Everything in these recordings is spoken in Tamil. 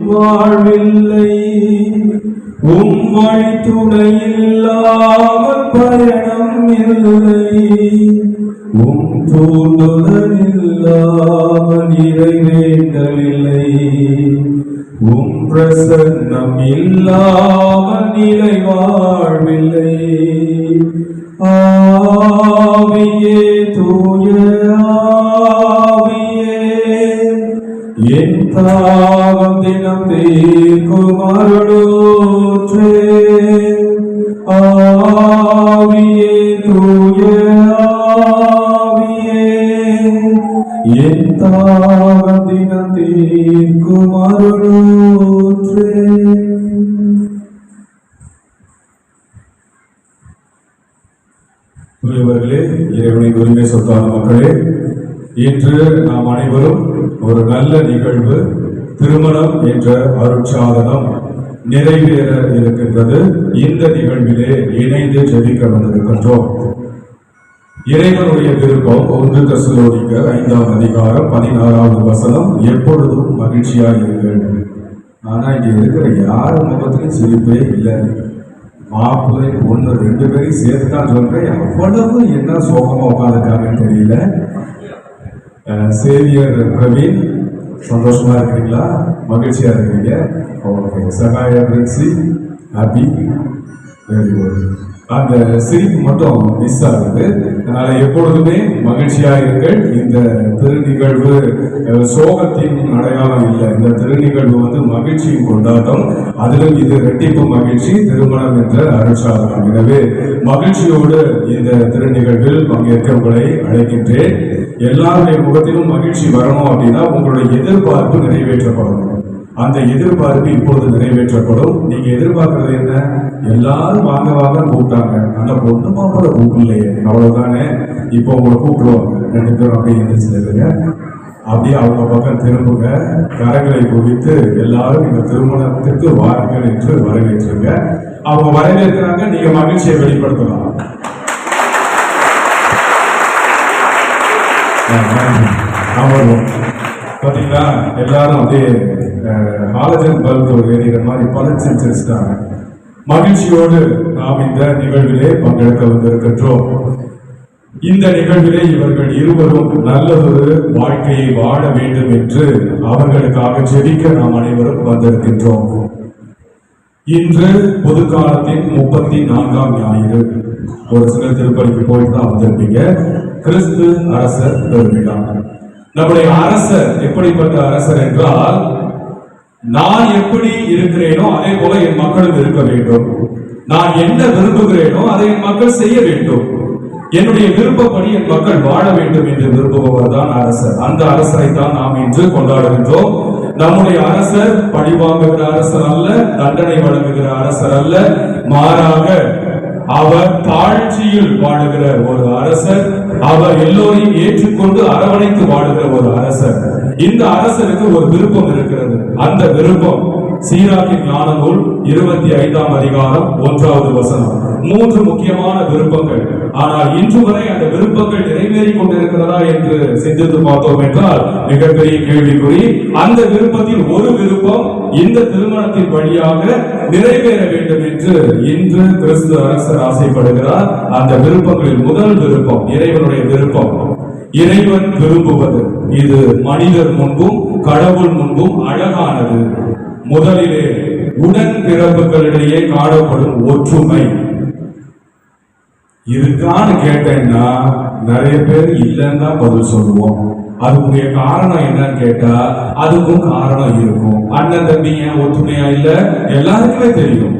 வாழ்வில்லை. உம் வழி துணை பயணம் இல்லை. உம் தூண்டுதல் இல்லாமல் நிறைவேற்றவில்லை. உம் பிரசன்னம் இல்லாமல் நிலை வாழ்வில்லை ஆவியே தூய என் தாகம் தினம் தீர்க்கும் அருளூற்றே. ஆவியே தூய ஆவியே. என் தாகம் தினம் தீர்க்கும் அருளூற்றே. புரியவர்களே உரிமை சொத்தான மக்களே இன்று நாம் அனைவரும் ஒரு நல்ல நிகழ்வு திருமணம் என்ற அருட்சாதனம் நிறைவேற இருக்கின்றது. இந்த நிகழ்விலே இணைந்து ஜெபிக்க வந்திருக்கின்றோம். இறைவனுடைய விருப்பம் ஒன்று தசுலோடிக்க ஐந்தாம் அதிகாரம் பதினாறாவது வசனம் எப்பொழுதும் மகிழ்ச்சியாக இருங்கள். ஆனா இங்க இருக்கிற யார் முகத்திலும் சிரிப்பே இல்லை. மாப்பிள்ளை ஒன்று ரெண்டு பேரையும் சேர்த்து தான் சொல்றேன். அவ்வளவு என்ன சோகமா உட்காந்துருக்காங்கன்னு தெரியல. சேவியர் பிரவீன் சந்தோஷமாக இருக்கிறீங்களா? மகிழ்ச்சியாக இருக்கிறீங்க? Okay. Sagaya Princy happy very good அந்த சிரிப்பு மட்டும் மிஸ் ஆகுது. அதனால எப்பொழுதுமே மகிழ்ச்சியா இருங்கள். இந்த திருநிகழ்வு சோகத்தின் அடையாளம் இல்லை. இந்த திருநிகழ்வு வந்து மகிழ்ச்சியின் கொண்டாட்டம். அதிலும் இது ரெட்டிப்பு மகிழ்ச்சி திருமணம் என்ற அருட்சாதனம் எனவே மகிழ்ச்சியோடு இந்த திருநிகழ்வில் பங்கேற்க உங்களை அழைக்கின்றேன். எல்லாருடைய முகத்திலும் மகிழ்ச்சி வரணும் அப்படின்னா உங்களுடைய எதிர்பார்ப்பு நிறைவேற்றப்படணும் அந்த எதிர்பார்ப்பு இப்பொழுது நிறைவேற்றப்படும். நீங்க எதிர்பார்க்கறது என்ன? எல்லாரும் வாங்க வாங்க கூப்பிட்டாங்க. அந்த பொண்ணு மாப்பிள்ள கூப்பிடலையே. அவ்வளவுதானே? இப்போ உங்களை கூப்பிடுவாங்க. ரெண்டு பேரும் அப்படியே எந்திரிச்சிருங்க அப்படியே அவங்க பக்கம் திரும்புங்க. கரங்களை குவித்து எல்லாரும் இந்த திருமணத்திற்கு வாருங்கள் என்று வரவேற்றுங்க. அவங்க வரவேற்கிறாங்க. நீங்க மகிழ்ச்சியை வெளிப்படுத்தலாம். அமர்வோம் பாத்தீங்களா? எல்லாரும் அப்படியே ஹாலஜன் பல்ப் எரிகிற மாதிரி பழச்சு வச்சிருச்சுட்டாங்க. மகிழ்ச்சியோடு நாம் இந்த நிகழ்விலே பங்கெடுக்க வந்திருக்கின்றோம். இந்த நிகழ்விலே இவர்கள் இருவரும் நல்லதொரு வாழ்க்கையை வாழ வேண்டும் என்று அவர்களுக்காக ஜெபிக்க நாம் அனைவரும் வந்திருக்கின்றோம். இன்று பொது காலத்தின் முப்பத்தி நான்காம் ஞாயிறு. ஒரு சில திருப்பதிக்கு போயிட்டு தான் வந்திருப்பீங்க. கிறிஸ்து அரசர் பெருமிழா நம்முடைய அரசர் எப்படிப்பட்ட அரசர் என்றால் நான் எப்படி இருக்கிறேனோ அதே போல என் மக்களும் இருக்க வேண்டும். நான் என்ன விரும்புகிறேனோ அதை என் மக்கள் செய்ய வேண்டும். என்னுடைய விருப்பப்படி என் மக்கள் வாழ வேண்டும் என்று விரும்புபவர் தான் அரசர். அந்த அரசரை தான் நாம் இன்று கொண்டாடுகின்றோம். நம்முடைய அரசர் பழிவாங்குகிற அரசர் அல்ல தண்டனை வழங்குகிற அரசர் அல்ல. மாறாக அவர் தாழ்ச்சியில் வாழுகிற ஒரு அரசர் அவர் எல்லோரையும் ஏற்றுக்கொண்டு அரவணைத்து வாழுகிற ஒரு அரசர். இந்த அரசருக்கு ஒரு விருப்பம் இருக்கிறது. அந்த விருப்பம் சீராக்கின் ஞான நூல் இருபத்தி ஐந்தாம் அதிகாரம் ஒன்றாவது வசனம். மூன்று முக்கியமான விருப்பங்கள். ஆனால் இன்று வரை அந்த விருப்பங்கள் நிறைவேறிக் கொண்டிருக்கிறதா என்று சிந்தித்து பார்த்தோம் என்றால் மிகப்பெரிய கேள்விக்குறி அந்த விருப்பத்தில் ஒரு விருப்பம் இந்த திருமணத்தின் வழியாக நிறைவேற வேண்டும் என்று இன்று கிறிஸ்து அரசர் ஆசைப்படுகிறார். அந்த விருப்பங்களில் முதல் விருப்பம் இறைவனுடைய விருப்பம். இறைவன் விரும்புவது. இது மனிதர் முன்பும் கடவுள் முன்பும் அழகானது. முதலிலே உடன் பிறப்புகளிடையே காணப்படும் ஒற்றுமை. இருக்கான்னு கேட்டேன்னா நிறைய பேர் இல்லைன்னு தான் பதில் சொல்லுவோம். அதுக்குரிய காரணம் என்னன்னு கேட்டா அதுக்கும் காரணம் இருக்கும். அண்ணன் தம்பிங்க ஒற்றுமையா இல்ல? எல்லாருக்குமே தெரியும்.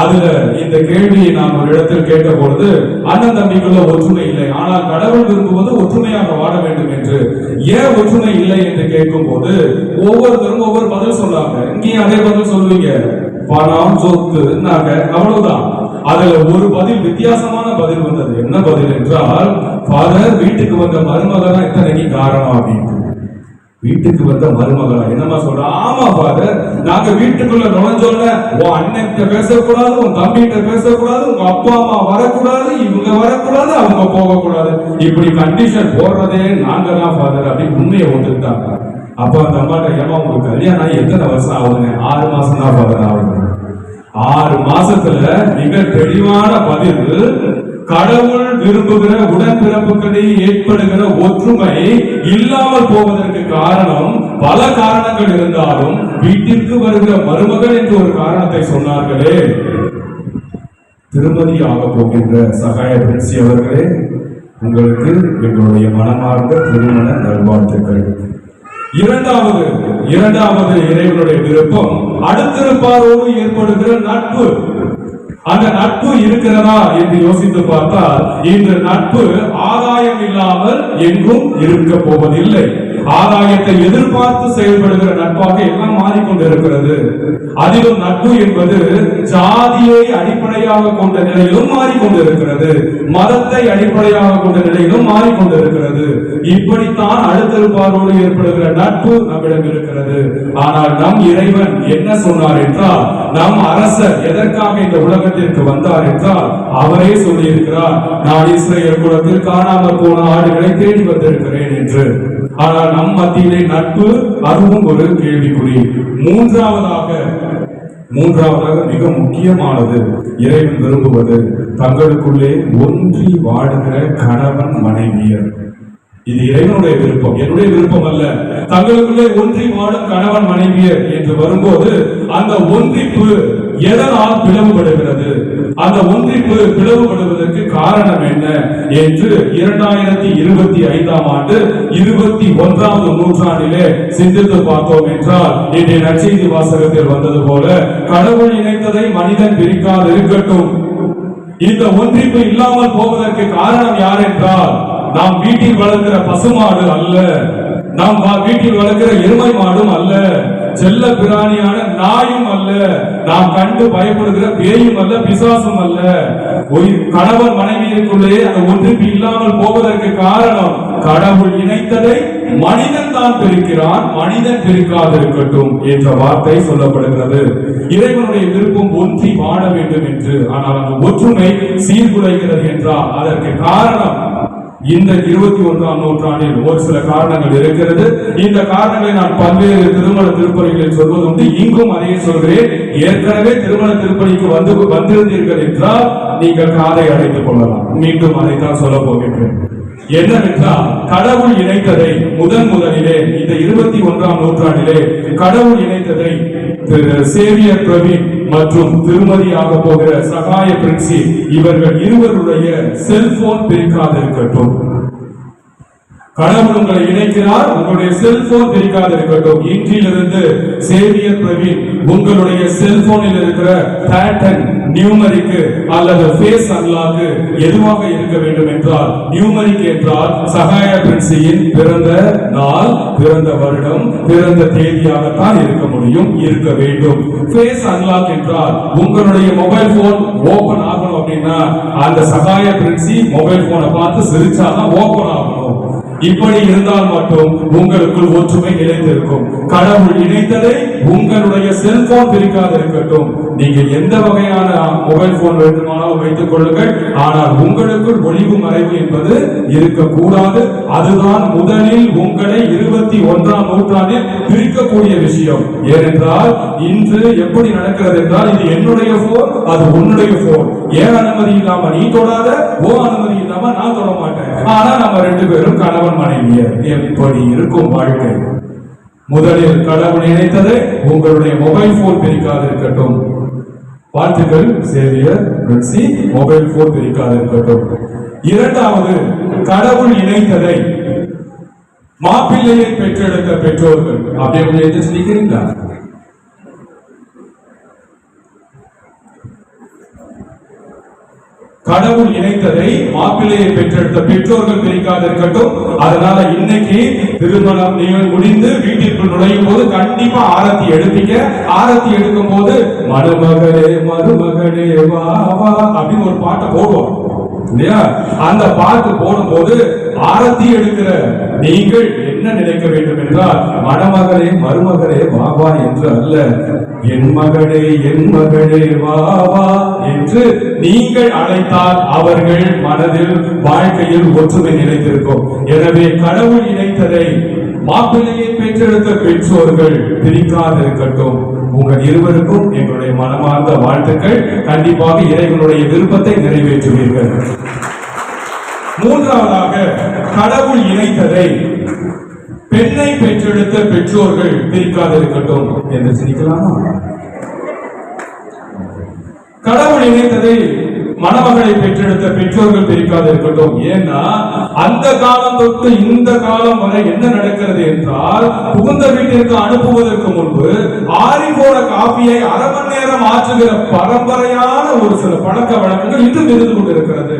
அதுல இந்த கேள்வியை நான் ஒரு இடத்தில் கேட்ட பொழுது அண்ணன் தம்பிக்குள்ள ஒற்றுமை இல்லை. ஆனால் கடவுள் விரும்புவது ஒற்றுமையாக வாழ வேண்டும் என்று. ஏன் ஒற்றுமை இல்லை? என்று கேட்கும் போது ஒவ்வொருத்தரும் ஒவ்வொரு பதில் சொன்னாங்க இங்கேயும் அதே பதில் சொல்லுவீங்க. பணம் சொத்து அவ்வளவுதான். அதுல ஒரு பதில் வித்தியாசமான பதில் வந்தது. என்ன பதில் என்றால் ஃபாதர் வீட்டுக்கு வந்த மருமகன் இத்தனைக்கு காரணம் அப்படின்னு. வீட்டுக்கு வந்த மருமகளா? என்னமா சொல்ற? ஆமா ஃபாதர் நாங்க வீட்டுக்குள்ள நுழைஞ்சோம்ல உன் அண்ணன் பேசக்கூடாது உன் தம்பிகிட்ட பேசக்கூடாது உங்க அப்பா அம்மா வரக்கூடாது இவங்க வரக்கூடாது அவங்க போகக்கூடாது. இப்படி கண்டிஷன் போடுறதே நாங்க தான் ஃபாதர் அப்படி உண்மையை ஒத்துக்கிட்டாங்க அப்ப அந்த அம்மாட்ட ஏமா உங்களுக்கு கல்யாணம் ஆகி எத்தனை வருஷம் ஆகுதுங்க? ஆறு மாசம் தான் ஃபாதர் ஆகுது. ஆறு மாசத்துல மிக தெளிவான பதிவு கடவுள் விரும்புகிற உடன்பிறப்புகளில் ஏற்படுகிற ஒற்றுமை இல்லாமல் போவதற்கு காரணம் பல காரணங்கள் இருந்தாலும் வீட்டிற்கு வருகிற மருமகள் என்று ஒரு காரணத்தை சொன்னார்களே. திருமதி ஆக போகின்ற சகாய பிரின்சி அவர்களே உங்களுக்கு எங்களுடைய மனமார்ந்த திருமண நல்வாழ்த்துக்கள். இரண்டாவது இரண்டாவது இறைவனுடைய விருப்பம் அடுத்திருப்பாரோடு ஏற்படுகிற நட்பு. அந்த நட்பு இருக்கிறதா என்று யோசித்து பார்த்தால் இந்த நட்பு ஆதாயம் இல்லாமல் எங்கும் இருக்க போவதில்லை. ஆதாயத்தை எதிர்பார்த்து செயல்படுகிற நட்பாக எல்லாம் மாறிக்கொண்டிருக்கிறது. அதிலும் நட்பு என்பது ஜாதியை அடிப்படையாக கொண்ட நிலையிலும் மாறிக்கொண்டிருக்கிறது. மதத்தை அடிப்படையாக கொண்ட நிலையிலும் மாறிக்கொண்டிருக்கிறது. இப்படித்தான் அடுத்திருப்பாரோடு ஏற்படுகிற நட்பு நம்மிடம் இருக்கிறது. ஆனால் நம் இறைவன் என்ன சொன்னார் என்றால் நம் அரசர் எதற்காக இந்த உலகத்திற்கு வந்தார் என்றால் அவரே சொல்லியிருக்கிறார் நான் இஸ்ரேல் குலத்தில் காணாமல் போன ஆடுகளை தேடி வந்திருக்கிறேன் என்று. ஆனால் நம் மத்தியிலே நட்பு அதுவும் ஒரு கேள்விக்குறி. மூன்றாவதாக மூன்றாவதாக மிக முக்கியமானது. இறைவன் விரும்புவது தங்களுக்குள்ளே ஒன்றி வாடுகிற கணவன் மனைவியர். இது இறைவனுடைய விருப்பம். என்னுடைய விருப்பம் அல்ல. தங்களுக்குள்ளே ஒன்றி வாழும் கணவன் மனைவியர் என்று வரும்போது அந்த ஒன்றிப்பு எதனால் பிளவுபடுகிறது? அந்த ஒன்றிப்பு பிளவுபடுவதற்கு காரணம் என்ன என்று இரண்டாயிரத்தி இருபத்தி ஐந்தாம் ஆண்டு இருபத்தி ஒன்றாவது நூற்றாண்டிலே சிந்தித்து பார்த்தோம் என்றால் இன்றைய நற்செய்தி வாசகத்தில் வந்தது போல கடவுள் இணைத்ததை மனிதன் பிரிக்காது இருக்கட்டும். இந்த ஒன்றிப்பு இல்லாமல் போவதற்கு காரணம் யார் என்றால் நாம் வீட்டில் வளர்க்கிற பசுமாடு அல்ல. நாம் வா- வீட்டில் வளர்க்கிற எருமை மாடும் அல்ல. செல்ல பிராணியான நாயும் அல்ல. நாம் கண்டு பயப்படுகிற பேயும் அல்ல பிசாசும் அல்ல. ஒரு கணவன் மனைவியிற்குள்ளேயே அந்த ஒன்றிப்பு இல்லாமல் போவதற்கு காரணம் கடவுள் இணைத்ததை மனிதன் தான் பிரிக்கிறான் மனிதன் பிரிக்காதிருக்கட்டும் என்ற வார்த்தை சொல்லப்படுகிறது. இறைவனுடைய விருப்பம் ஒன்றி வாழ வேண்டும் என்று. ஆனால் அந்த ஒற்றுமை சீர்குலைகிறது என்றால் அதற்கு காரணம் இந்த இருபத்தி ஒன்றாம் நூற்றாண்டில் ஒரு சில காரணங்கள் இருக்கிறது. இந்த காரணங்களை நான் பல்வேறு திருமண திருப்பணிகளில் சொல்வது உண்டு இங்கும் அதையே சொல்கிறேன். ஏற்கனவே திருமண திருப்பணிக்கு வந்து வந்திருந்தீர்கள் என்றால் நீங்கள் காதை அடைத்துக் கொள்ளலாம். மீண்டும் அதைத்தான் சொல்ல போகின்றேன். என்னவென்றால் கடவுள் இணைத்ததை முதன் முதலிலே இந்த இருபத்தி ஒன்றாம் நூற்றாண்டிலே கடவுள் இணைத்ததை திரு சேவியர் பிரவீன் மற்றும் திருமதியாக போகிற சகாய பிரின்சி இவர்கள் இருவருடைய செல்போன் பிரிக்காதிருக்கட்டும் கடவுள் உங்களை இணைக்கிறார். உங்களுடைய செல்போன் பிரிக்காது இருக்கட்டும் இன்றிலிருந்து சேவியர் பிரவீன் உங்களுடைய செல்போனில் இருக்கிற பேட்டர்ன் நியூமரிக்கு அல்லது ஃபேஸ் அன்லாக்கு எதுவாக இருக்க வேண்டும் என்றால் நியூமரிக் என்றால் சகாய பிரின்சியின் பிறந்த நாள் பிறந்த வருடம் பிறந்த தேதியாகத்தான் இருக்க முடியும் இருக்க வேண்டும். ஃபேஸ் அன்லாக் என்றால் உங்களுடைய மொபைல் போன் ஓபன் ஆகணும் அப்படின்னா அந்த சகாய பிரின்சி மொபைல் போனை பார்த்து சிரிச்சாதான் ஓபன் ஆகும். இப்படி இருந்தால் மட்டும் உங்களுக்குள் ஒற்றுமை நிலைத்திருக்கும். கடவுள் இணைத்ததை உங்களுடைய செல்போன் பிரிக்காது இருக்கட்டும். நீங்கள் எந்த வகையான மொபைல் போன் வேண்டுமானாலும் வைத்துக் கொள்ளுங்கள். ஆனால் உங்களுக்குள் ஒளிவு மறைவு என்பது இருக்கக்கூடாது. அதுதான் முதலில் உங்களை இருபத்தி ஒன்றாம் நூற்றாண்டில் பிரிக்கக்கூடிய விஷயம். ஏனென்றால் இன்று எப்படி நடக்கிறது என்றால் இது என்னுடைய போன் அது உன்னுடைய போன் ஏன் அனுமதி இல்லாம நீ தொடாத ஓ அனுமதி இல்லாம நான் தொட மாட்டேன். ஆனா நம்ம ரெண்டு பேரும் கணவன் மனைவியர் எப்படி இருக்கும் வாழ்க்கை? முதலில் கடவுள் இணைத்ததை உங்களுடைய மொபைல் போன் பிரிக்காது இருக்கட்டும். வாழ்த்துக்கள் சேவியர் பிரின்சி மொபைல் போன் பிரிக்காது இருக்கட்டும். இரண்டாவது கடவுள் இணைத்ததை மாப்பிள்ளையை பெற்றெடுத்த பெற்றோர்கள். அப்படியே கொஞ்சம் எந்திரிச்சு கடவுள் இணைத்ததை மாப்பிள்ளையை பெற்றெடுத்த பெற்றோர்கள் பிரிக்காது இருக்கட்டும். அதனால இன்னைக்கு திருமணம் நீங்கள் முடிந்து வீட்டிற்குள் நுழையும் போது கண்டிப்பா ஆரத்தி எடுப்பீங்க ஆரத்தி எடுக்கும் போது மருமகளே மருமகளே வா வா அப்படின்னு ஒரு பாட்டை போடுவோம். இல்லையா? அந்த பாட்டு போடும்போது ஆரத்தி எடுக்கிற நீங்கள் என்ன நினைக்க வேண்டும் என்றால் மணமகளே மருமகளே வா வா என்று அல்ல. என் மகளே என் மகளே வா வா என்று நீங்கள் அழைத்தால் அவர்கள் மனதில் வாழ்க்கையில் ஒற்றுமை நிலைத்திருக்கும். எனவே கடவுள் இணைத்ததை மாப்பிள்ளையை பெற்றெடுத்த பெற்றோர்கள் பிரிக்காதிருக்கட்டும் உங்கள் இருவருக்கும் எங்களுடைய மனமார்ந்த வாழ்த்துக்கள். கண்டிப்பாக இறைவனுடைய விருப்பத்தை நிறைவேற்றுவீர்கள். மூன்றாவதாக கடவுள் இணைத்ததை பெண்ணை பெற்றெடுத்த பெற்றோர்கள் பிரிக்காதிருக்கட்டும் என்று சிரிக்கலாமா? கடவுள் இணைத்ததை மணமகளை பெற்றெடுத்த பெற்றோர்கள் பிரிக்காது இருக்கட்டும். ஏன்னா அந்த காலம் தொட்டு இந்த காலம் வரை என்ன நடக்கிறது என்றால் புகுந்த வீட்டிற்கு அனுப்புவதற்கு முன்பு ஆறி போன காப்பியை அரை மணி நேரம் ஆற்றுகிற பரம்பரையான ஒரு சில பழக்க வழக்கங்கள் இன்றும் இருந்து கொண்டிருக்கிறது.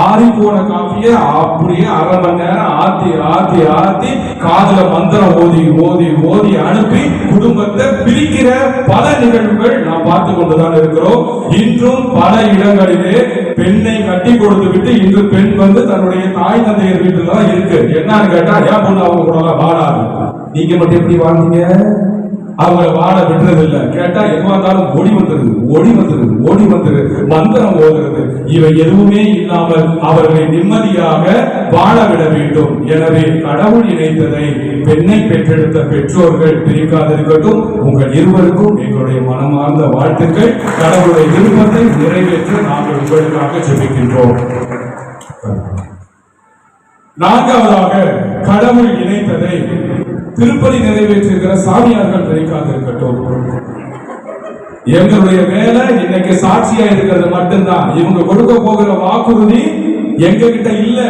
ஆறி போன காப்பியை அப்படியே அரை மணி நேரம் ஆத்தி ஆத்தி ஆத்தி காதல மந்திரம் ஓதி ஓதி ஓதி அனுப்பி குடும்பத்தை பிரிக்கிற பல நிகழ்வுகள் நாம் பார்த்து கொண்டுதான் இருக்கிறோம். இன்றும் பல இடங்களிலே பெண்ணை கட்டி கொடுத்து விட்டு இன்று பெண் வந்து தன்னுடைய தாய் தந்தையர் வீட்டுல தான் இருக்கு. என்னன்னு கேட்டா ஏன் பொண்ணு அவங்க கூட எல்லாம் நீங்க மட்டும் எப்படி வாழ்ந்தீங்க? அவரை வாழ விடுறது இல்ல கேட்டா எதுவா இருந்தாலும் ஓடி வந்துருது ஓடி வந்துருது ஓடி வந்துரு. மந்திரம் ஓடுறது இவை எதுவுமே இல்லாமல் அவர்களை நிம்மதியாக வாழ விட வேண்டும். எனவே கடவுள் இணைத்ததை பெண்ணை பெற்றெடுத்த பெற்றோர்கள் பிரிக்காதிருக்கட்டும். உங்கள் இருவருக்கும் எங்களுடைய மனமார்ந்த வாழ்த்துக்கள். கடவுளுடைய விருப்பத்தை நிறைவேற்ற நாங்கள் உங்களுக்காக ஜெபிக்கின்றோம். நான்காவதாக கடவுள் இணைத்ததை திருப்பதி நிறைவேற்றிருக்கிற சாமியார்கள் நினைக்காது இருக்கட்டும் எங்களுடைய வேலை இன்னைக்கு சாட்சியா இருக்கிறது மட்டும்தான். இவங்க கொடுக்க போகிற வாக்குறுதி எங்க கிட்ட இல்ல.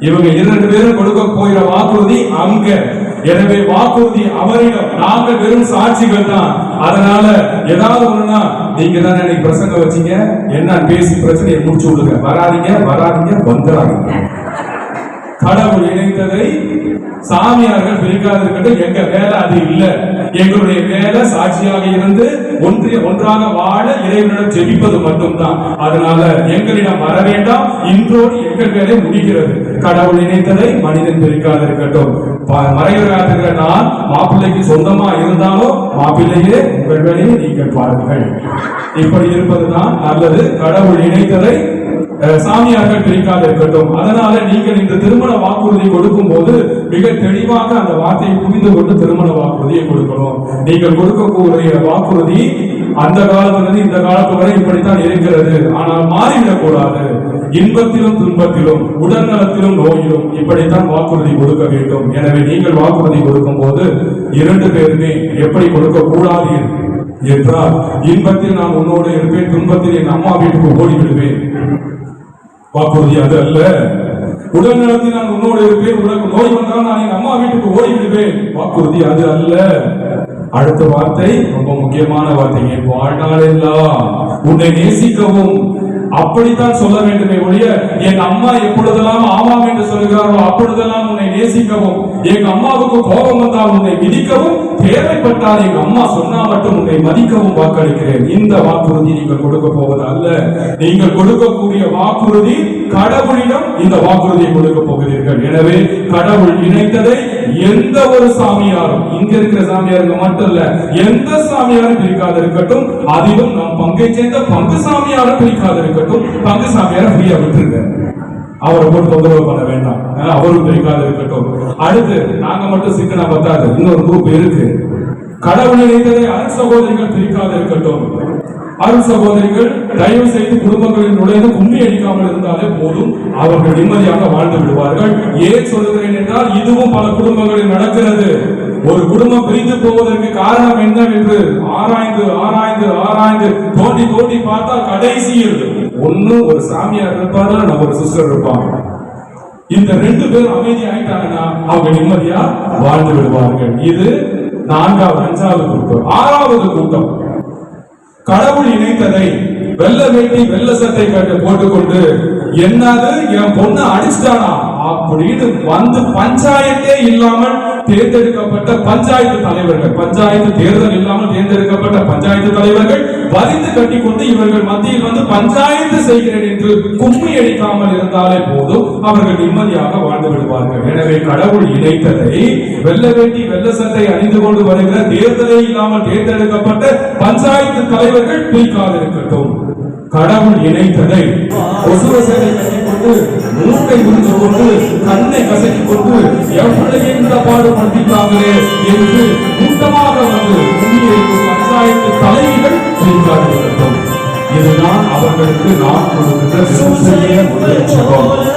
இவங்க இரண்டு பேரும் கொடுக்க போகிற வாக்குறுதி அங்க. எனவே வாக்குறுதி அவரிடம். நாங்கள் வெறும் சாட்சிகள் தான். அதனால ஏதாவது ஒண்ணுனா நீங்க தான் இன்னைக்கு பிரசங்க வச்சீங்க. என்ன பேசி பிரச்சனையை முடிச்சு விடுங்க. வராதீங்க வராதீங்க வந்துடாதீங்க. கடவுள் இணைத்ததை சாமியார்கள் பிரிக்காது இருக்கட்டும் எங்க வேலை அது இல்லை. எங்களுடைய வேலை சாட்சியாக இருந்து ஒன்றிய ஒன்றாக வாழ இறைவனிடம் ஜெபிப்பது மட்டும்தான். அதனால எங்களிடம் வர வேண்டாம். இன்றோடு எங்கள் வேலை முடிகிறது. கடவுள் இணைத்ததை மனிதன் பிரிக்காது இருக்கட்டும் ப- நான் மாப்பிள்ளைக்கு சொந்தமா இருந்தாலும் மாப்பிள்ளையே உங்கள் வேலையை நீங்கள் பாருங்கள். இப்படி இருப்பதுதான் நல்லது. கடவுள் இணைத்ததை சாமியாக சாமியார்கள் பிரிக்காது இருக்கட்டும். அதனால நீங்கள் இந்த திருமண வாக்குறுதி கொடுக்கும் போது மிக தெளிவாக அந்த வார்த்தையை புரிந்து கொண்டு திருமண வாக்குறுதியை கொடுக்கணும். நீங்கள் கொடுக்கக்கூடிய வாக்குறுதி அந்த காலத்திலிருந்து இந்த காலத்து வரை இப்படித்தான் இருக்கிறது. ஆனால் மாறிவிடக் கூடாது இன்பத்திலும் துன்பத்திலும் உடல்நலத்திலும் நோயிலும் இப்படித்தான் வாக்குறுதி கொடுக்க வேண்டும். எனவே நீங்கள் வாக்குறுதி கொடுக்கும் போது இரண்டு பேருமே எப்படி கொடுக்க கூடாது என்றால் இன்பத்தில் நான் உன்னோடு இருப்பேன் துன்பத்தில் என் அம்மா வீட்டுக்கு ஓடிவிடுவேன். வாக்குறுதி அது அல்ல. உடல் நலத்தில் நான் உன்னோடு இருப்பேன். உனக்கு நோய் வந்தால் நான் என் அம்மா வீட்டுக்கு ஓடி விடுவேன் வாக்குறுதி அது அல்ல. அடுத்த வார்த்தை ரொம்ப முக்கியமான வார்த்தை. என் வாழ்நாளெல்லாம் உன்னை நேசிக்கவும் அப்படித்தான் சொல்ல வேண்டுமே ஒழிய என் அம்மா எப்பொழுதெல்லாம் ஆமாம் என்று சொல்கிறாரோ அப்பொழுதெல்லாம் உன்னை நேசிக்கவும் எங்க அம்மாவுக்கு கோபம் வந்தால் உன்னை விதிக்கவும் தேவைப்பட்டால் எங்க அம்மா சொன்னா மட்டும் உன்னை மதிக்கவும் வாக்களிக்கிறேன். இந்த வாக்குறுதி நீங்கள் கொடுக்க போவது அல்ல. நீங்கள் கொடுக்கக்கூடிய வாக்குறுதி கடவுளிடம் இந்த வாக்குறுதியை கொடுக்க போகிறீர்கள். எனவே கடவுள் இணைத்ததை எந்த ஒரு சாமியாரும் இங்க இருக்கிற சாமியாருங்க மட்டும் இல்ல எந்த சாமியாரும் பிரிக்காது இருக்கட்டும் அதிலும் நம் பங்கை சேர்ந்த பங்கு சாமியாரும் பிரிக்காது இருக்கட்டும் பங்கு சாமியார ஃப்ரீயா விட்டுருங்க. அவரை போட்டு தொந்தரவு பண்ண வேண்டாம். அவரும் பிரிக்காது இருக்கட்டும். அடுத்து நாங்க மட்டும் சிக்கனா பத்தாது. இன்னொரு குரூப் இருக்கு. கடவுளை நினைத்ததை அருள் சகோதரிகள் பிரிக்காது இருக்கட்டும். அருள் சகோதரிகள் தயவு செய்து குடும்பங்களில் நுழைந்து கும்மி அடிக்காமல் இருந்தாலே போதும். அவர்கள் நிம்மதியாக வாழ்ந்து விடுவார்கள். ஏன் சொல்லுகிறேன் என்றால் இதுவும் பல குடும்பங்களில் நடக்கிறது. ஒரு குடும்பம் பிரிந்து போவதற்கு காரணம் என்னவென்று ஆராய்ந்து ஆராய்ந்து ஆராய்ந்து தோண்டி தோண்டி பார்த்தால் கடைசியில் ஒண்ணு ஒரு சாமியார் இருப்பாங்க நம்ம ஒரு சிஸ்டர் இருப்பாங்க இந்த ரெண்டு பேரும் அமைதி ஆயிட்டாங்கன்னா அவங்க நிம்மதியா வாழ்ந்து விடுவார்கள். இது நான்காவது அஞ்சாவது கூட்டம். ஆறாவது கூட்டம். கடவுள் இணைத்ததை வெள்ள வேட்டி வெள்ள சட்டை கட்டு போட்டுக்கொண்டு என்னது? என் பொண்ணு அடிச்சிட்டானா? அப்படின்னு வந்து பஞ்சாயத்தே இல்லாமல் தேர்ந்தெடுக்கப்பட்ட பஞ்சாயத்து தலைவர்கள் பஞ்சாயத்து தேர்தல் இல்லாமல் தேர்ந்தெடுக்கப்பட்ட பஞ்சாயத்து தலைவர்கள் வரிந்து கட்டிக்கொண்டு இவர்கள் மத்தியில் வந்து பஞ்சாயத்து செய்கிறேன் என்று கும்மி அடிக்காமல் இருந்தாலே போதும் அவர்கள் நிம்மதியாக வாழ்ந்து விடுவார்கள். எனவே கடவுள் இணைத்ததை வெள்ள வேட்டி வெள்ள சட்டை அணிந்து கொண்டு வருகிற தேர்தலே இல்லாமல் தேர்ந்தெடுக்கப்பட்ட பஞ்சாயத்து தலைவர்கள் பிரிக்காதிருக்கட்டும் கடவுள் இணைத்ததை ஒசுவசனை கட்டிக்கொண்டு மூட்டை உறிந்து கொண்டு கண்ணை கசக்கிக் கொண்டு எவ்வளவு இந்த பாடு பண்ணிட்டாங்களே என்று கூட்டமாக வந்து பஞ்சாயத்து தலைவிகள் செய்தார்கள் இதுதான் அவர்களுக்கு நான் கொடுக்கின்ற மிகப்பெரிய முதல்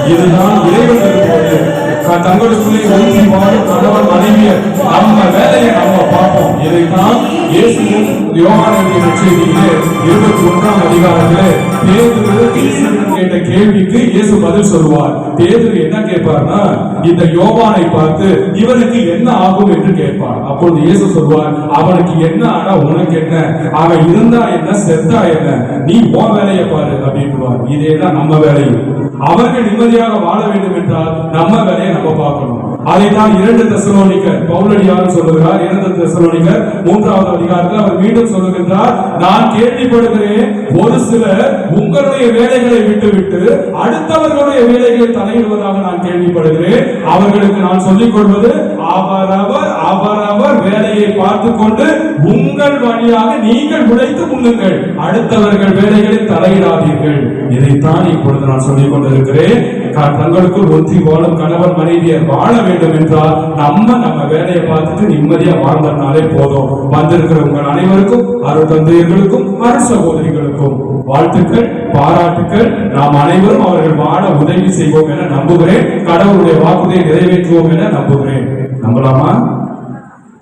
இதுதான் இறைவனுக்கு க- தங்களுக்குள்ளே ஒன்றி வாழும் கணவன் மனைவியர் நம்ம வேலையை நம்ம பார்ப்போம். இதைத்தான் இயேசுவும் யோகானந்திய செய்தியிலே இருபத்தி ஒன்றாம் அதிகாரத்திலே பேதுரு கேட்ட கேள்விக்கு இயேசு பதில் சொல்லுவார். பேதுரு என்ன கேட்பார்னா இந்த யோவானை பார்த்து இவனுக்கு என்ன ஆகும் என்று கேட்பார் அப்பொழுது இயேசு சொல்வார் அவனுக்கு என்ன ஆனா உனக்கு என்ன? அவன் இருந்தா என்ன செத்தா என்ன? நீ உன் வேலையை பாரு அப்படின்பா இதே தான் நம்ம வேலையும். அவர்கள் நிம்மதியாக வாழ வேண்டும் என்றால் நம்ம வேலையை நம்ம பார்க்கணும். அதைத்தான் இரண்டு தசலோனிக்கர் பவுலடியார் சொல்லுகிறார்? இரண்டு தசலோனிக்கர் மூன்றாவது அதிகாரத்தில் அவர் மீண்டும் சொல்லுகின்றார் நான் கேள்விப்படுகிறேன் ஒரு சிலர் உங்களுடைய வேலைகளை விட்டுவிட்டு அடுத்தவர்களுடைய வேலைகளை தலையிடுவதாக நான் கேள்விப்படுகிறேன். அவர்களுக்கு நான் சொல்லிக் கொள்வது அவரவர் அவரவர் வேலையை பார்த்து கொண்டு உங்கள் வழியாக நீங்கள் உழைத்து முன்னுங்கள். அடுத்தவர்கள் வேலைகளில் தலையிடாதீர்கள். இதைத்தான் இப்பொழுது நான் சொல்லிக் கொண்டிருக்கிறேன். க- தங்களுக்குள் ஒன்றி வாழும் கணவன் மனைவியர் வாழ வேண்டும் என்றால் நம்ம நம்ம வேலையை பார்த்துட்டு நிம்மதியா வாழ்ந்தனாலே போதும். வந்திருக்கிற உங்கள் அனைவருக்கும் அருள் தந்தையர்களுக்கும் அருள் சகோதரிகளுக்கும் வாழ்த்துக்கள் பாராட்டுக்கள். நாம் அனைவரும் அவர்கள் வாழ உதவி செய்வோம் என நம்புகிறேன். கடவுளுடைய வாக்குறுதியை நிறைவேற்றுவோம் என நம்புகிறேன். நம்பலாமா?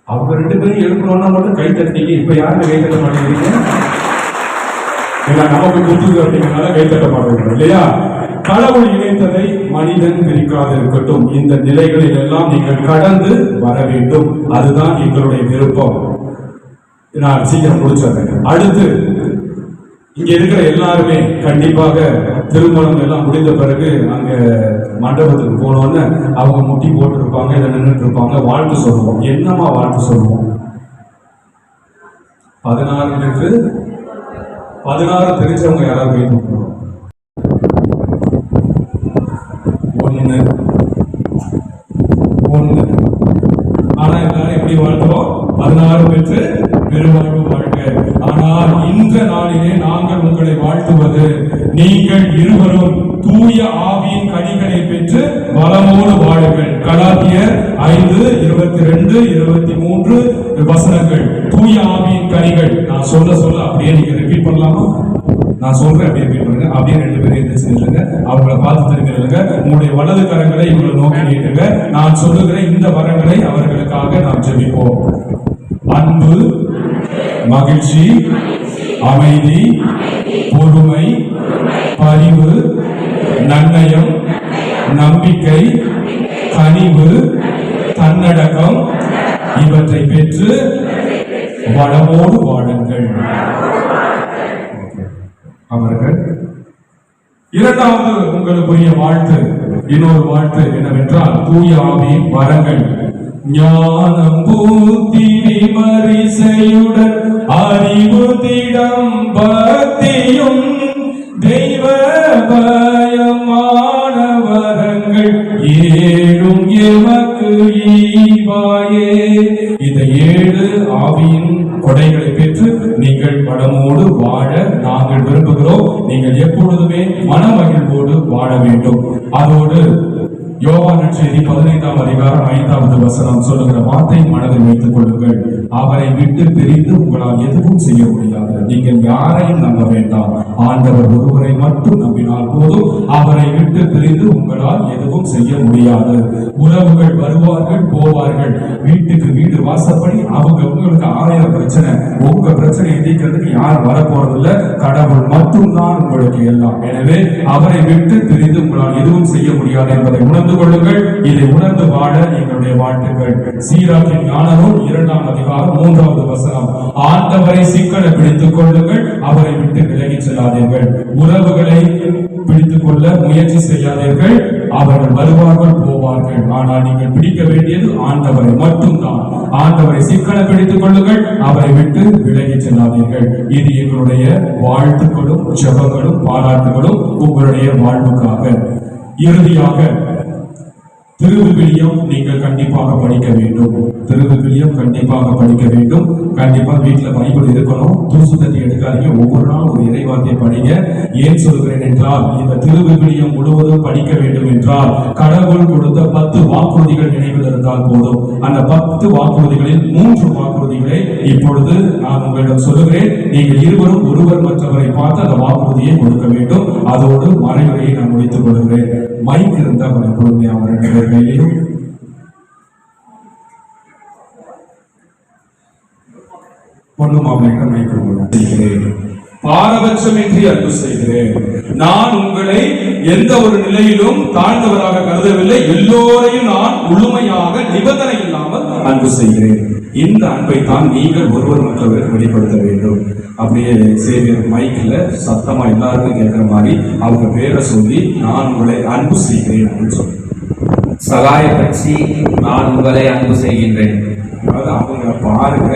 அவங்க ரெண்டு பேரும் எழுப்பணும்னா மட்டும் கை தட்டிங்க இப்ப யாருமே கை தட்ட மாட்டேங்கிறீங்க? ஏன்னா நமக்கு குத்துது அப்படிங்கிறனால கை தட்ட மாட்டேங்கிறோம் இல்லையா? கடவுள் இணைத்ததை மனிதன் பிரிக்காது இருக்கட்டும். இந்த நிலைகளில் எல்லாம் நீங்கள் கடந்து வர வேண்டும். அதுதான் எங்களுடைய விருப்பம். நான் சீக்கிரம் முடிச்சிடுறேன். அடுத்து இங்க இருக்கிற எல்லாருமே கண்டிப்பாக திருமணம் எல்லாம் முடிந்த பிறகு அங்க மண்டபத்துக்கு போனோன்னு அவங்க முட்டி போட்டு இருப்பாங்க இதை நின்றுட்டு இருப்பாங்க வாழ்த்து சொல்லுவோம். என்னமா வாழ்த்து சொல்லுவோம்? பதினாறு லிட்டரு பதினாறு தெரிஞ்சவங்க யாராவது வேணும் ஒன்று ஒண்ணு. ஒண்ணு. ஆனா எல்லாரும் எப்படி வாழ்த்துறோம் பதினாறு பெற்று பெருவாழ்வு ஆனால் இந்த நாளிலே நாங்கள் உங்களை வாழ்த்துவது நீங்கள் இருவரும் தூய ஆவியின் கனிகளை பெற்று வளமோடு வாழுங்கள். கலாத்தியர் ஐந்து இருபத்தி ரெண்டு இருபத்தி மூன்று வசனங்கள். தூய ஆவியின் கனிகள். நான் சொல்ல சொல்ல அப்படியே நீங்க ரிப்பீட் பண்ணலாமா? நான் சொல்றேன் அப்படியே ரிப்பீட் பண்ணுங்க. அப்படியே ரெண்டு பேரும் எந்திரிச்சு நில்லுங்க. அவங்கள பார்த்து திரும்பி நில்லுங்க. உங்களுடைய வலது கரங்களை இவங்களை நோக்கி நீட்டுங்க. நான் சொல்லுகிற இந்த வரங்களை அவர்களுக்காக நாம் ஜெபிப்போம். அன்பு மகிழ்ச்சி அமைதி பொறுமை பரிவு நன்னயம் நம்பிக்கை கனிவு தன்னடக்கம் இவற்றை பெற்று வளமோடு வாழுங்கள். அவர்கள் இரண்டாவது உங்களுக்குரிய வாழ்த்து இன்னொரு வாழ்த்து என்னவென்றால் தூய ஆவியின் வரங்கள். ஞானம் பூத்தி விமரிசையுடன் அறிவு திடம் பக்தியும் தெய்வ பயமான வரங்கள் ஏழும் எமக்கு ஈவாயே. இந்த ஏழு ஆவியின் கொடைகளை பெற்று நீங்கள் மனமோடு வாழ நாங்கள் விரும்புகிறோம். நீங்கள் எப்பொழுதுமே மனமகிழ்வோடு வாழ வேண்டும். அதோடு யோவான் நற்செய்தி பதினைந்தாம் அதிகாரம் ஐந்தாவது வசனம் சொல்லுகிற வார்த்தை மனதில் வைத்துக் கொள்ளுங்கள். அவரை விட்டு பிரிந்து உங்களால் எதுவும் செய்ய முடியாது. நீங்கள் யாரையும் நம்ப வேண்டாம். ஆண்டவர் ஒருவரை மட்டும் நம்பினால் போதும். அவரை விட்டு பிரிந்து உங்களால் எதுவும் செய்ய முடியாது. உறவுகள் வருவார்கள் போவார்கள். வீட்டுக்கு வீடு வாசப்படி அவங்க உங்களுக்கு ஆயிரம் பிரச்சனை. உங்க பிரச்சனையை தீர்க்கிறதுக்கு யாரும் வரப்போறதில்ல. கடவுள் மட்டும்தான் உங்களுக்கு எல்லாம். எனவே அவரை விட்டு பிரிந்து உங்களால் எதுவும் செய்ய முடியாது என்பதை உணர்ந்து கொள்ளுங்கள். இதை உணர்ந்து வாழ எங்களுடைய வாழ்த்துக்கள். சீராக்கின் ஞானமும் இரண்டாம் அதிகாரம் மூன்றாவது வசனம். ஆண்டவரை சிக்கன பிடித்துக் கொள்ளுங்கள். அவரை விட்டு விலகி செல்லாதீர்கள். உறவுகளை பிடித்துக் கொள்ள முயற்சி செய்யாதீர்கள். அவர்கள் வருவார்கள் போவார்கள். ஆனால் நீங்கள் பிடிக்க வேண்டியது ஆண்டவரை மட்டும்தான். ஆண்டவரை சிக்கன பிடித்துக் கொள்ளுங்கள். அவரை விட்டு விலகிச் செல்லாதீர்கள். இது எங்களுடைய வாழ்த்துக்களும் ஜபங்களும் பாராட்டுகளும் உங்களுடைய வாழ்வுக்காக. இறுதியாக திருவிவிலியம் நீங்கள் கண்டிப்பாக படிக்க வேண்டும். தெருவுகளையும் கண்டிப்பாக படிக்க வேண்டும். கண்டிப்பா வீட்டுல பைபிள் இருக்கணும். தூசு தட்டி எடுக்காதீங்க. ஒவ்வொரு நாளும் ஒரு இறைவார்த்தையை படிங்க. ஏன் சொல்கிறேன் என்றால் இந்த திருவிவிலியம் முழுவதும் படிக்க வேண்டும் என்றால் கடவுள் கொடுத்த பத்து வாக்குறுதிகள் நினைவில் இருந்தால் போதும். அந்த பத்து வாக்குறுதிகளில் மூன்று வாக்குறுதிகளை இப்பொழுது நான் உங்களிடம் சொல்லுகிறேன். நீங்கள் இருவரும் ஒருவர் மற்றவரை பார்த்து அந்த வாக்குறுதியை கொடுக்க வேண்டும். அதோடு மறைமுறையை நான் முடித்துக் கொள்கிறேன். மைக் இருந்தால் கொடுங்க பேர் கையிலையும் பொண்ணு மாப்பிள்ளைக்கு மைக் கொடுக்கிறேன் பாரபட்சமின்றி அன்பு செய்கிறேன். நான் உங்களை எந்த ஒரு நிலையிலும் தாழ்ந்தவராக கருதவில்லை. எல்லோரையும் நான் முழுமையாக நிபந்தனை இல்லாமல் அன்பு செய்கிறேன். இந்த அன்பை தான் நீங்கள் ஒருவர் மற்றவருக்கு வெளிப்படுத்த வேண்டும். அப்படியே சேவியர் மைக்ல சத்தமா எல்லாருக்கும் கேட்கிற மாதிரி அவங்க பேரை சொல்லி நான் உங்களை அன்பு செய்கிறேன் அப்படின்னு சொல்லி. சகாய பற்றி நான் உங்களை அன்பு செய்கின்றேன். அதாவது அவங்கள பாருங்க.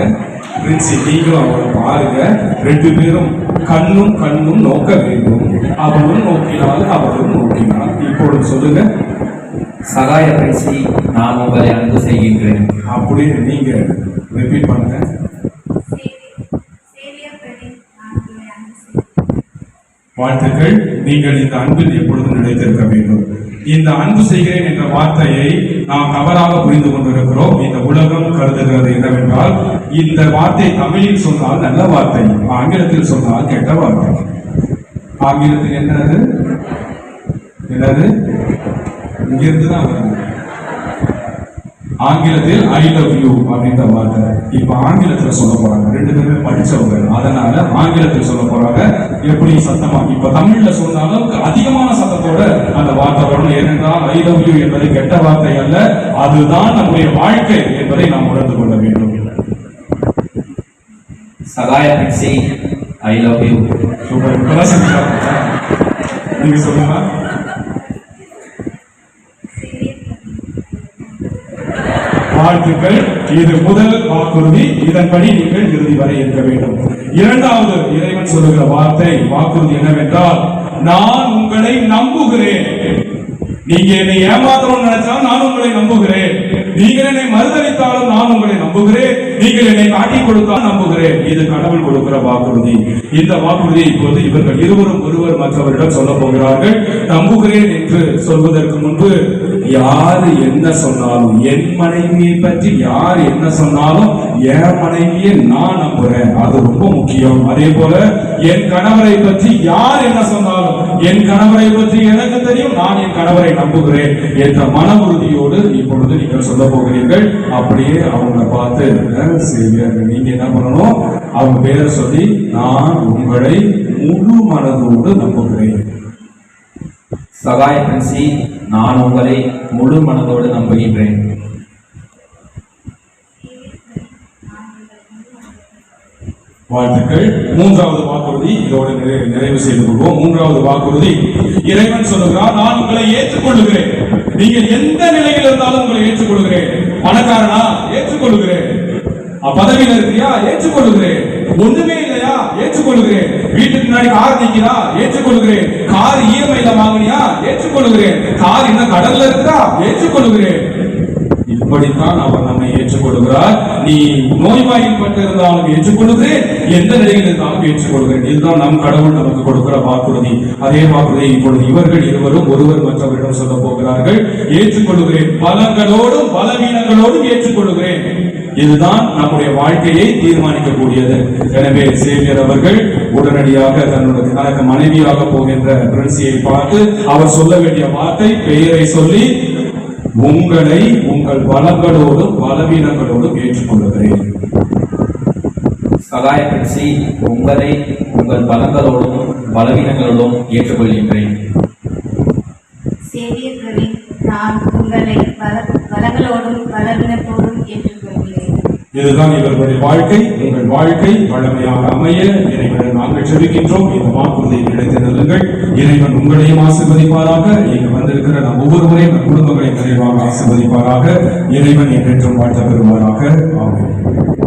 பிரின்சி நீங்களும் அவங்கள பாருங்க. ரெண்டு பேரும் கண்ணும் கண்ணும் நோக்க வேண்டும். அவளும் நோக்கினால் அவளும் நோக்கினாள் இப்பொழுது சொல்லுங்க. சகாய பற்றி நான் உங்களை அன்பு செய்கின்றேன். அப்படியே நீங்க ரிப்பீட் பண்ணுங்க. வாழ்த்துக்கள். நீங்கள் இந்த அன்பில் எப்பொழுதும் நிலைத்திருக்க வேண்டும். இந்த அன்பு செய்கிறேன் என்ற வார்த்தையை நாம் தவறாக புரிந்து கொண்டிருக்கிறோம். இந்த உலகம் கருதுகிறது என்னவென்றால் இந்த வார்த்தை தமிழில் சொன்னால் நல்ல வார்த்தை ஆங்கிலத்தில் சொன்னால் கெட்ட வார்த்தை. ஆங்கிலத்தில் என்னது? என்னது? இங்கிருந்து தான் வருது. ஆங்கிலத்தில் ஐ லவ் யூ அப்படின்ற வார்த்தை இப்ப ஆங்கிலத்துல சொல்ல போறாங்க. ரெண்டு பேருமே படிச்சவங்க. அதனால ஆங்கிலத்தில் சொல்ல போறாங்க. எப்படி சத்தமா? இப்ப தமிழ்ல சொன்னாலும் அதிகமான சத்தத்தோட அந்த வார்த்தை வரணும். ஏனென்றால் ஐ லவ் யூ என்பது கெட்ட வார்த்தை அல்ல. அதுதான் நம்முடைய வாழ்க்கை என்பதை நாம் உணர்ந்து கொள்ள வேண்டும். சகாய பற்றி ஐ லவ் யூ சூப்பர் இப்பதான். நீங்க சொல்லுங்க சேவியர் பிரவீன் வாழ்த்துக்கள். இது முதல் வாக்குறுதி. இதன்படி நீங்கள் இறுதி வரை இருக்க வேண்டும். இரண்டாவது இறைவன் சொல்லுகிற வார்த்தை வாக்குறுதி என்னவென்றால் நான் உங்களை நம்புகிறேன். நீங்க என்னை ஏமாத்தணும்னு நினைச்சாலும் நான் உங்களை நம்புகிறேன். நீங்கள் என்னை மறுதளித்தாலும் நான் உங்களை நம்புகிறேன். நீங்கள் என்னை காட்டிக் கொடுத்தால் நம்புகிறேன் இது கடவுள் கொடுக்கிற வாக்குறுதி. இந்த வாக்குறுதி இப்போது இவர்கள் இருவரும் ஒருவர் மற்றவரிடம் சொல்ல போகிறார்கள். நம்புகிறேன் என்று சொல்வதற்கு முன்பு யாரு என்ன சொன்னாலும் என் மனைவியை பற்றி யார் என்ன சொன்னாலும் என் மனைவியை நான் நம்புறேன். அது ரொம்ப முக்கியம். அதே போல என் கணவரை பற்றி யார் என்ன சொன்னாலும் என் கணவரை பற்றி எனக்கு தெரியும் நான் என் கணவரை நம்புகிறேன் என்ற மன உறுதியோடு இப்பொழுது நீங்கள் சொல்ல போகிறீர்கள். அப்படியே அவங்கள பார்த்து நீங்க என்ன பண்ணணும்? அவங்க பேரை சொல்லி நான் உங்களை முழு மனதோடு நம்புகிறேன். சகாய பற்றி நான் உங்களை முழு மனதோடு நம்புகின்றேன். வாழ்த்துக்கள். மூன்றாவது வாக்குறுதி இதோடு நிறைவு நிறைவு செய்து கொள்வோம். மூன்றாவது வாக்குறுதி இறைவன் சொல்லுகிறார் நான் உங்களை ஏற்றுக்கொள்ளுகிறேன். நீங்கள் எந்த நிலையில் இருந்தாலும் உங்களை ஏற்றுக்கொள்கிறேன் பணக்காரனா ஏற்றுக்கொள்கிறேன் பதவியில இருக்கியா ஏற்றுக்கொள்கிறேன் ஒண்ணுமே இல்லையா ஏற்றுக்கொள்கிறேன் வீட்டுக்கு முன்னாடி கார் நிக்கிறா ஏற்றுக்கொள்கிறேன் கார் இஎம்ஐல வாங்குனியா ஏற்றுக்கொள்கிறேன் கார் இன்னும் கடல்ல இருக்கா ஏற்றுக்கொள்கிறேன் இப்படித்தான் அவர் நம்மை ஏற்றுக்கொள்கிறார். நீ நோய்வாய்ப்பட்டு இருந்தாலும் ஏற்றுக்கொள்கிறேன் எந்த நிலையில் இருந்தாலும் ஏற்றுக்கொள்கிறேன் இதுதான் நம் கடவுள் நமக்கு கொடுக்கிற வாக்குறுதி. அதே வாக்குறுதியை இப்பொழுது இவர்கள் இருவரும் ஒருவர் மற்றவரிடம் சொல்ல போகிறார்கள். ஏற்றுக்கொள்கிறேன் பலங்களோடும் பலவீனங்களோடும் ஏற்றுக்கொள்கிறேன் இதுதான் நம்முடைய வாழ்க்கையை தீர்மானிக்கக்கூடியது. எனவே சேவியர் அவர்கள் உடனடியாக தன்னுடைய தனக்கு மனைவியாக போகின்ற பிரின்சியை பார்த்து அவர் சொல்ல வேண்டிய வார்த்தை பெயரை சொல்லி உங்களை உங்கள் உங்கள் பலங்களோடும் பலவீனங்களோடும் ஏற்றுக்கொள்கிறேன். சகாய பற்றி உங்களை உங்கள் பலங்களோடும் பலவீனங்களோடும் ஏற்றுக்கொள்கின்றேன். சேவியர் பிரவீன் நான் உங்களை பலங்களோடும் பல இதுதான் இவர்களுடைய வாழ்க்கை. உங்கள் வாழ்க்கை வளமையாக அமைய இறைவன் நாங்கள் செபிக்கின்றோம். இந்த வாக்குறுதியை கிடைத்து நல்லுங்கள் இறைவன் உங்களையும் ஆசிர்வதிப்பாராக. இங்கு வந்திருக்கிற நம் ஒவ்வொருவரையும் நம் குடும்பங்களை நிறைவாக ஆசிர்வதிப்பாராக. இறைவன் என்றென்றும் வாழ்த்த பெறுவாராக. ஆகும்